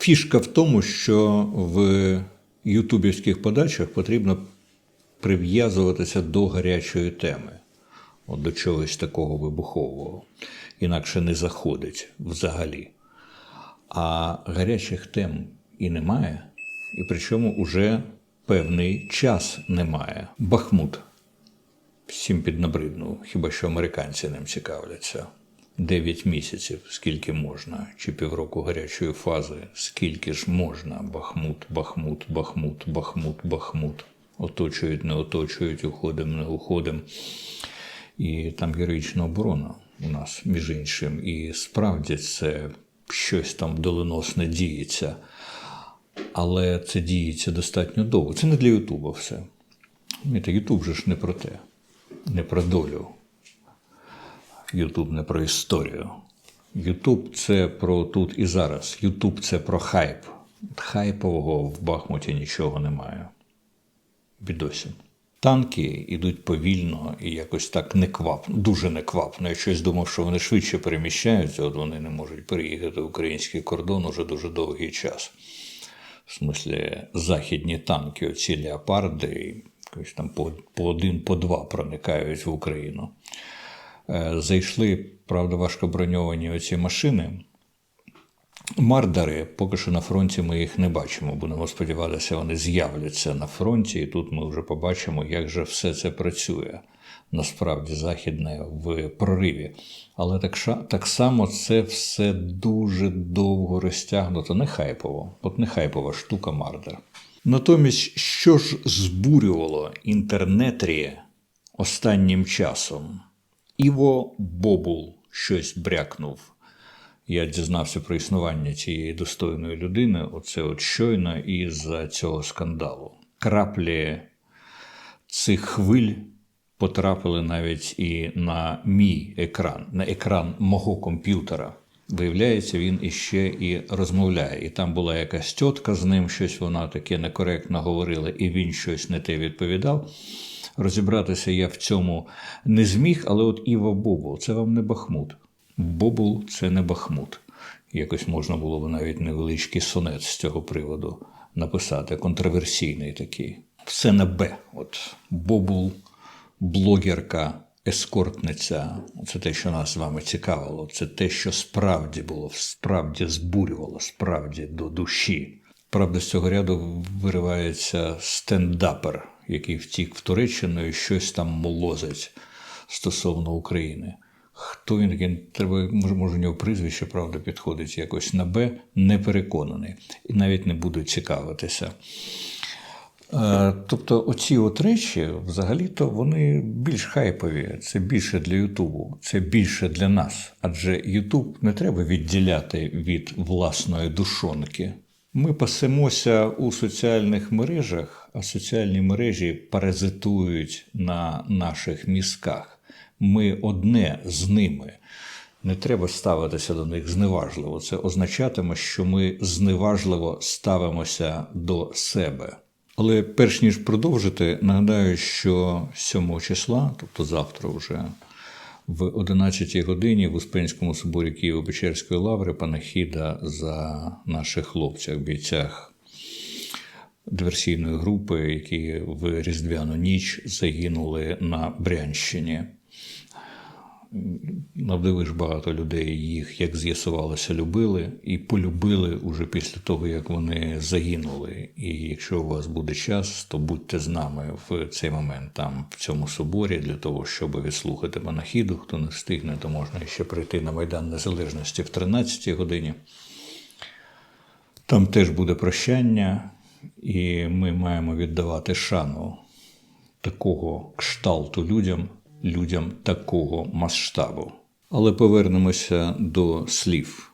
Фішка в тому, що в ютубівських подачах потрібно прив'язуватися до гарячої теми, от до чогось такого вибухового, інакше не заходить взагалі. А гарячих тем і немає, і причому уже певний час немає. Бахмут всім піднабриднув, хіба що американці ним цікавляться. Дев'ять місяців, скільки можна, чи півроку гарячої фази, скільки ж можна. Бахмут, Бахмут, Бахмут, Бахмут, Бахмут. Оточують, не оточують, уходимо, не уходимо. І там героїчна оборона у нас, між іншим. І справді це щось там доленосне діється. Але це діється достатньо довго. Це не для Ютуба все. Ютуб же ж не про те, не про долю. Ютуб не про історію. Ютуб це про тут і зараз. Ютуб це про хайп. Хайпового в Бахмуті нічого немає. Бідосі. Танки йдуть повільно і якось так неквапно, дуже неквапно. Я щось думав, що вони швидше переміщаються, от вони не можуть переїхати в український кордон уже дуже довгий час. В смислі, західні танки, оці леопарди, якось там по, по один, по два проникають в Україну. Е, Зайшли, правда, важкоброньовані оці машини. Мардари, поки що на фронті ми їх не бачимо. Будемо сподіватися, вони з'являться на фронті, і тут ми вже побачимо, як же все це працює. Насправді, західне в прориві. Але так, так само це все дуже довго розтягнуто, не хайпово. От не хайпова штука Мардар. Натомість, що ж збурювало інтернетрі останнім часом? Іво Бобул щось брякнув. Я дізнався про існування цієї достойної людини, оце от щойно із-за цього скандалу. Краплі цих хвиль потрапили навіть і на мій екран, на екран мого комп'ютера. Виявляється, він іще і розмовляє. І там була якась тітка з ним, щось вона таке некоректно говорила, і він щось не те відповідав. Розібратися я в цьому не зміг, але от Іва Бобул, це вам не Бахмут. Бобул це не Бахмут. Якось можна було б навіть невеличкий сонет з цього приводу написати, контроверсійний такий. Все на Б. От Бобул, блогерка, ескортниця. Це те, що нас з вами цікавило. Це те, що справді було, справді збурювало, справді до душі. Правда, з цього ряду виривається стендапер, який втік в Туреччину і щось там молозить стосовно України. Хто він такий? Треба, може, у нього прізвище, правда, підходить якось на Б, не переконаний. І навіть не буду цікавитися. Е, Тобто, оці от речі, взагалі-то, вони більш хайпові, це більше для Ютубу, це більше для нас. Адже Ютуб не треба відділяти від власної душонки. Ми пасемося у соціальних мережах, соціальні мережі паразитують на наших мізках. Ми одне з ними. Не треба ставитися до них зневажливо. Це означатиме, що ми зневажливо ставимося до себе. Але перш ніж продовжити, нагадаю, що 7 числа, тобто завтра, вже в 11 годині в Успенському соборі Києво-Печерської лаври панахіда за наших хлопцях, бійцях диверсійної групи, які в Різдвяну ніч загинули на Брянщині. Навдивиш багато людей їх, як з'ясувалося, любили і полюбили уже після того, як вони загинули. І якщо у вас буде час, то будьте з нами в цей момент там, в цьому соборі, для того, щоб відслухати панахіду. Хто не встигне, то можна ще прийти на Майдан Незалежності в 13 годині. Там теж буде прощання, і ми маємо віддавати шану такого кшталту людям, людям такого масштабу. Але повернемося до слів.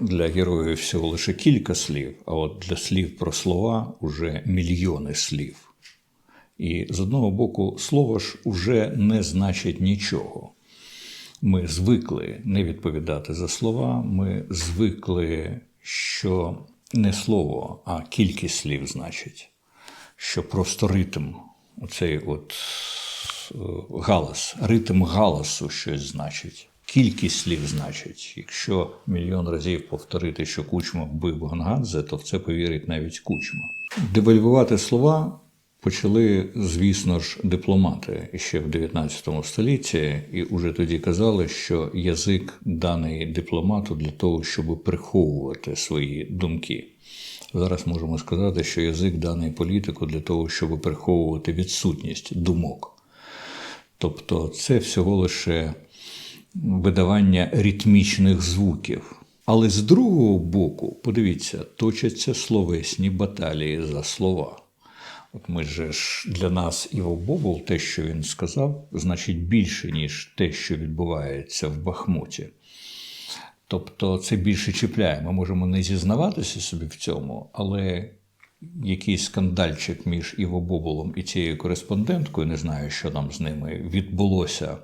Для героїв всього лише кілька слів, а от для слів про слова уже мільйони слів. І з одного боку, слово ж уже не значить нічого. Ми звикли не відповідати за слова, ми звикли, що не слово, а кількість слів значить, що просто ритм, оцей от е, галас, ритм галасу щось значить. Кількість слів значить. Якщо мільйон разів повторити, що кучма вбив Гонгадзе, то в це повірить навіть кучма. Девальвувати слова почали, звісно ж, дипломати ще в 19 столітті, і уже тоді казали, що язик даний дипломату для того, щоб приховувати свої думки. Зараз можемо сказати, що язик даний політику для того, щоб приховувати відсутність думок. Тобто це всього лише видавання ритмічних звуків. Але з другого боку, подивіться, точаться словесні баталії за слова. От ми ж для нас Іво Бобул, те, що він сказав, значить більше, ніж те, що відбувається в Бахмуті. Тобто це більше чіпляє. Ми можемо не зізнаватися собі в цьому, але якийсь скандальчик між Іво Бобулом і цією кореспонденткою, не знаю, що там з ними відбулося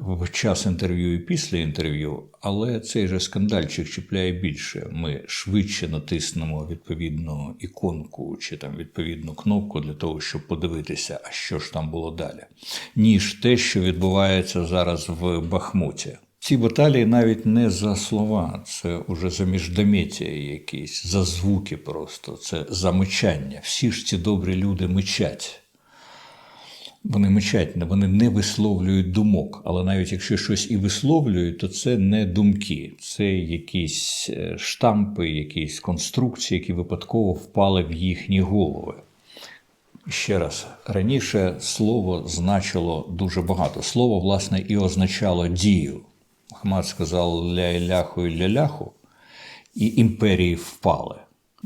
в час інтерв'ю і після інтерв'ю, але цей же скандальчик чіпляє більше. Ми швидше натиснемо відповідну іконку чи там відповідну кнопку для того, щоб подивитися, а що ж там було далі, ніж те, що відбувається зараз в Бахмуті. Ці баталії навіть не за слова, це уже за міждометія якісь, за звуки просто, це за мичання. Всі ж ці добрі люди мичать. Вони мечать, вони не висловлюють думок, але навіть якщо щось і висловлюють, то це не думки, це якісь е, штампи, якісь конструкції, які випадково впали в їхні голови. Ще раз, раніше слово значило дуже багато. Слово, власне, і означало дію. Мухаммад сказав ля-ляху і ля-ляху, і імперії впали.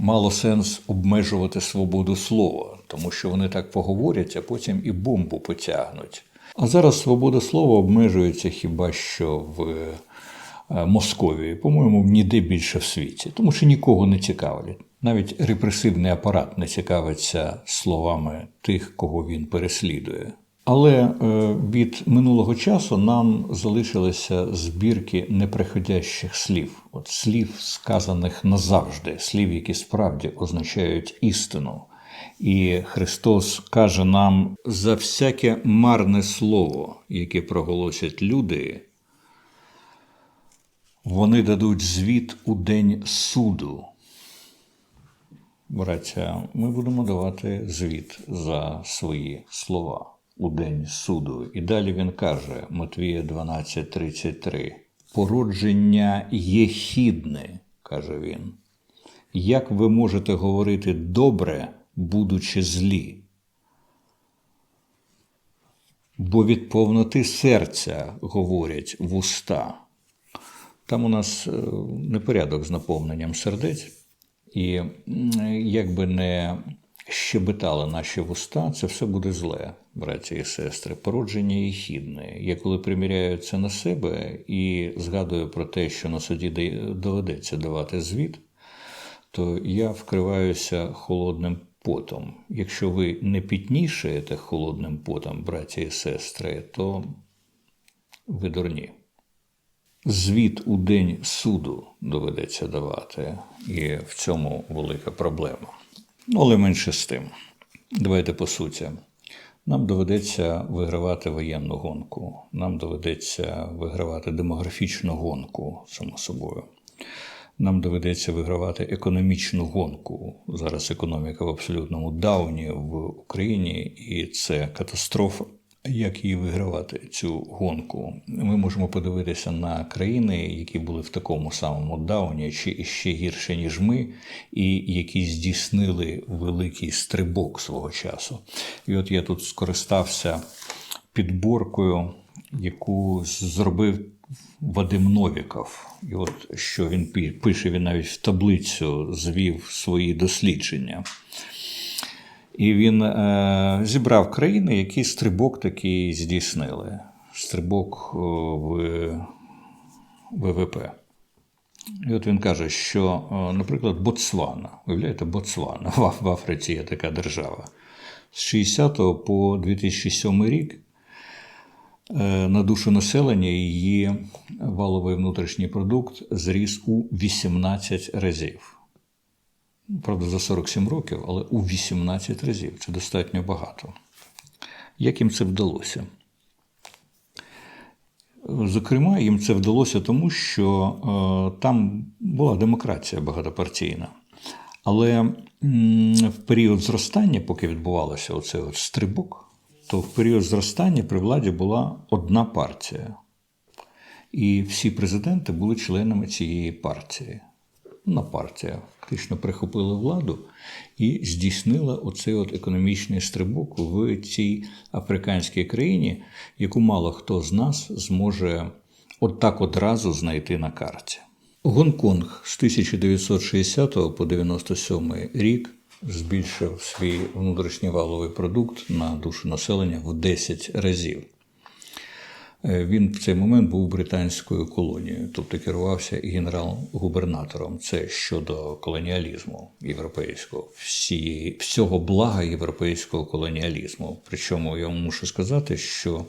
Мало сенс обмежувати свободу слова, тому що вони так поговорять, а потім і бомбу потягнуть. А зараз свобода слова обмежується хіба що в е, Московії, по-моєму, ніде більше в світі, тому що нікого не цікавлять. Навіть репресивний апарат не цікавиться словами тих, кого він переслідує. Але е, від минулого часу нам залишилися збірки неприходящих слів, от слів, сказаних назавжди, слів, які справді означають істину. І Христос каже нам за всяке марне слово, яке проголосять люди, вони дадуть звіт у день суду. Браття, ми будемо давати звіт за свої слова у день суду. І далі він каже, Матвія 12:33, породження єхідне, каже він. Як ви можете говорити добре, будучи злі? Бо від повноти серця говорять вуста. Там у нас е, непорядок з наповненням сердець, і якби не щебетали наші вуста, це все буде зле, браті і сестри. Породження і хідне. Я коли приміряю це на себе і згадую про те, що на суді доведеться давати звіт, то я вкриваюся холодним потом. Якщо ви не пітнішаєте холодним потом, браті і сестри, то ви дурні. Звіт у день суду доведеться давати, і в цьому велика проблема. Ну, але менше з тим. Давайте по суті. Нам доведеться вигравати воєнну гонку, нам доведеться вигравати демографічну гонку, само собою. Нам доведеться вигравати економічну гонку. Зараз економіка в абсолютному дауні в Україні, і це катастрофа. Як її вигравати цю гонку? Ми можемо подивитися на країни, які були в такому самому дауні, чи ще гірше ніж ми, і які здійснили великий стрибок свого часу. І от я тут скористався підборкою, яку зробив Вадим Новіков. І от що він пише, він навіть в таблицю звів свої дослідження. І він е, зібрав країни, які стрибок такий здійснили. Стрибок в ВВП. І от він каже, що, наприклад, Ботсвана, уявляєте, Ботсвана, в Африці є така держава. З 60 по 2007 рік на душу населення її валовий внутрішній продукт зріс у 18 разів. Правда, за 47 років, але у 18 разів. Це достатньо багато. Як їм це вдалося? Зокрема, їм це вдалося тому, що е, там була демократія багатопартійна. Але в період зростання, поки відбувався оцей от стрибок, то в період зростання при владі була одна партія. І всі президенти були членами цієї партії. Одна партія фактично прихопила владу і здійснила оцей от економічний стрибок в цій африканській країні, яку мало хто з нас зможе отак одразу знайти на карті. Гонконг з 1960 по 97 рік збільшив свій внутрішній валовий продукт на душу населення в 10 разів. Е, Він в цей момент був британською колонією, тобто керувався генерал-губернатором. Це щодо колоніалізму європейського, всієї, всього блага європейського колоніалізму. Причому я мушу сказати, що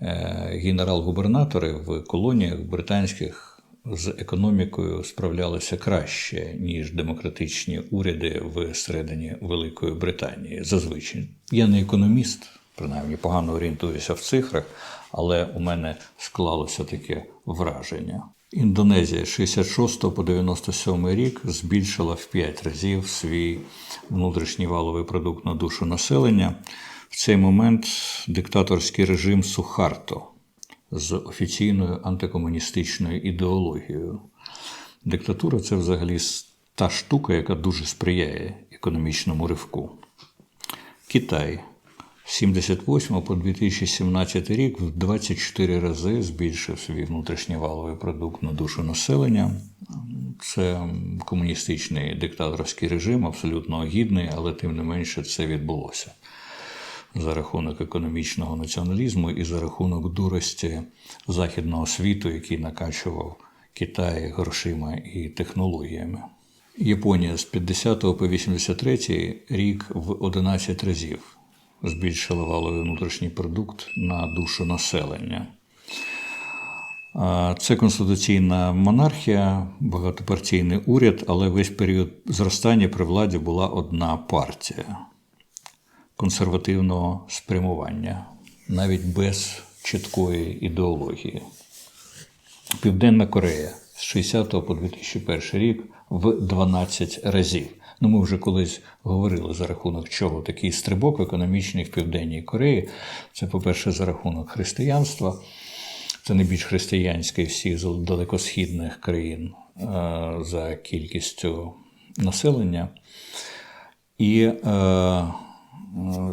е, генерал-губернатори в колоніях британських з економікою справлялися краще, ніж демократичні уряди всередині Великої Британії. Зазвичай я не економіст, принаймні погано орієнтуюся в цифрах, але у мене склалося таке враження. Індонезія з 66 по 97 рік збільшила в 5 разів свій внутрішній валовий продукт на душу населення. В цей момент диктаторський режим Сухарто з офіційною антикомуністичною ідеологією. Диктатура це взагалі та штука, яка дуже сприяє економічному ривку. Китай 78 по 2017 рік в 24 рази збільшив свій внутрішній валовий продукт на душу населення. Це комуністичний диктаторський режим, абсолютно огідний, але тим не менше це відбулося за рахунок економічного націоналізму і за рахунок дурості західного світу, який накачував Китай грошима і технологіями. Японія з 50 по 83 рік в 11 разів збільшила валовий внутрішній продукт на душу населення. Це конституційна монархія, багатопартійний уряд, але весь період зростання при владі була одна партія консервативного спрямування, навіть без чіткої ідеології. Південна Корея з 60 по 2001 рік в 12 разів. Ну, ми вже колись говорили за рахунок чого такий стрибок економічний в Південній Кореї. Це, по-перше, за рахунок християнства. Це найбільш християнське всіх далекосхідних країн е, за кількістю населення. І е,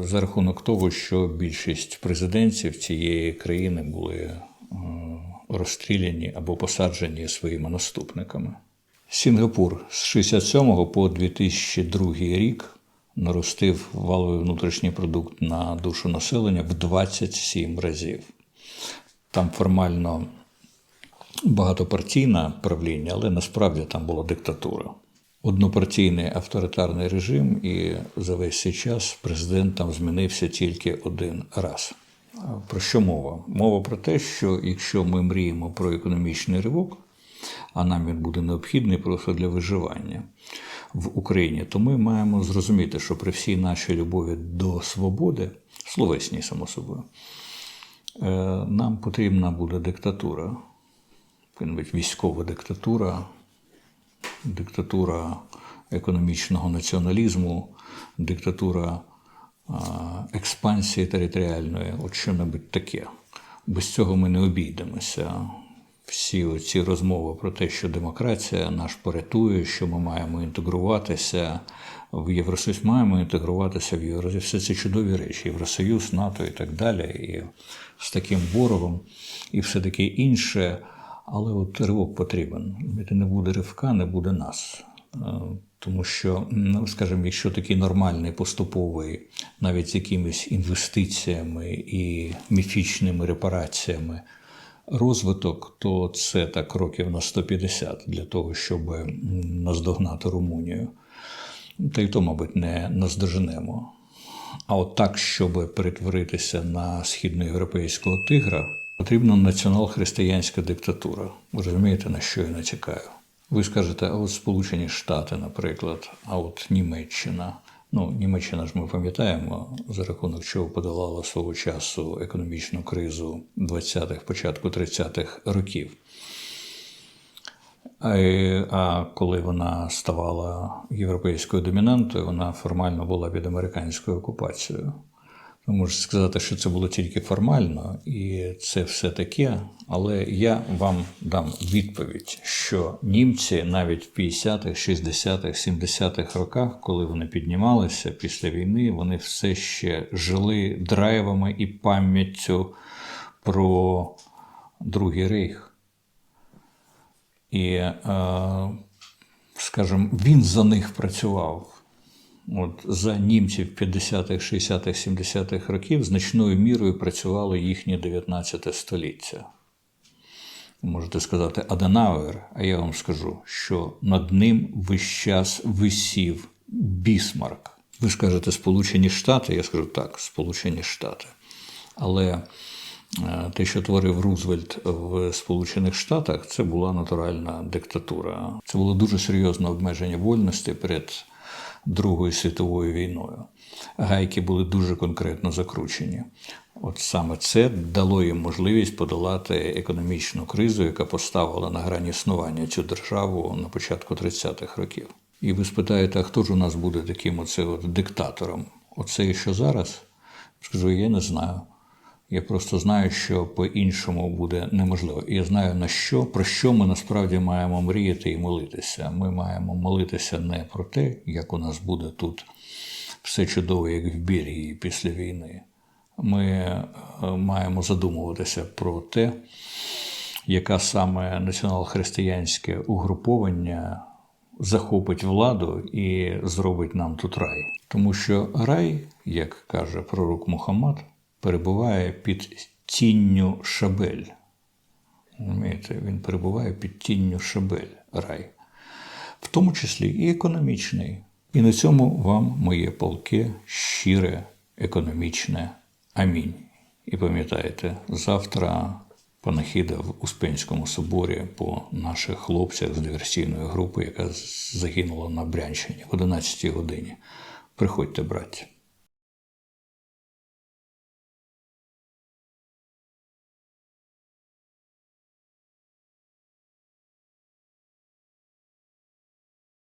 за рахунок того, що більшість президентів цієї країни були е, розстріляні або посаджені своїми наступниками. Сінгапур з 67 по 2002 рік наростив валовий внутрішній продукт на душу населення в 27 разів. Там формально багатопартійне правління, але насправді там була диктатура. Однопартійний авторитарний режим, і за весь цей час президент там змінився тільки один раз. Про що мова? Мова про те, що якщо ми мріємо про економічний ривок, а нам він буде необхідний просто для виживання в Україні, то ми маємо зрозуміти, що при всій нашій любові до свободи, словесній, само собою, е, нам потрібна буде диктатура, військова диктатура, диктатура економічного націоналізму, диктатура експансії територіальної, от що-небудь таке. Без цього ми не обійдемося. Всі ці розмови про те, що демократія наш порятує, що ми маємо інтегруватися в Євросоюз, маємо інтегруватися в Євросоюз. Все це чудові речі, Євросоюз, НАТО і так далі, і з таким ворогом, і все таке інше. Але от ривок потрібен. Не буде ривка, не буде нас. Е, Тому що, ну, скажімо, якщо такий нормальний, поступовий, навіть з якимись інвестиціями і міфічними репараціями розвиток, то це так років на 150 для того, щоб наздогнати Румунію. Та й то, мабуть, не наздоженемо. А от так, щоб перетворитися на східноєвропейського тигра, потрібна націонал-християнська диктатура. Ви розумієте, на що я натякаю? Ви скажете, а от Сполучені Штати, наприклад, а от Німеччина, Ну, Німеччина ж ми пам'ятаємо, за рахунок чого подолала свого часу економічну кризу 20-х, початку 30-х років. А, коли вона ставала європейською домінантою, вона формально була під американською окупацією. Ну, Можу сказати, що це було тільки формально, і це все таке. Але я вам дам відповідь, що німці навіть в 50-х, 60-х, 70-х роках, коли вони піднімалися після війни, вони все ще жили драйвами і пам'яттю про Другий рейх. І, е, скажімо, він за них працював. От за німців 50-х, 60-х, 70-х років значною мірою працювало їхнє 19 століття. Можете сказати Аденауер, а я вам скажу, що над ним весь час висів Бісмарк. Ви скажете Сполучені Штати, я скажу так, Сполучені Штати. Але е, те, що творив Рузвельт в Сполучених Штатах, це була натуральна диктатура. Це було дуже серйозне обмеження вольності перед Другою світовою війною. Гайки були дуже конкретно закручені. От саме це дало їм можливість подолати економічну кризу, яка поставила на грані існування цю державу на початку 30-х років. І ви спитаєте, а хто ж у нас буде таким оце от диктатором? Оце і що зараз? Скажу, я не знаю. Я просто знаю, що по-іншому буде неможливо. І я знаю на що, про що ми насправді маємо мріяти і молитися. Ми маємо молитися не про те, як у нас буде тут все чудово, як в Бірії після війни. Ми е, маємо задумуватися про те, яка саме націонал-християнське угруповання захопить владу і зробить нам тут рай. Тому що рай, як каже пророк Мухаммад, перебуває під тінню шабель. Розумієте, Він перебуває під тінню шабель рай, в тому числі і економічний. І на цьому вам моє полке щире, економічне амінь. І пам'ятаєте, завтра панахіда в Успенському соборі по наших хлопцях з диверсійної групи, яка загинула на Брянщині в 11 годині. Приходьте, браття.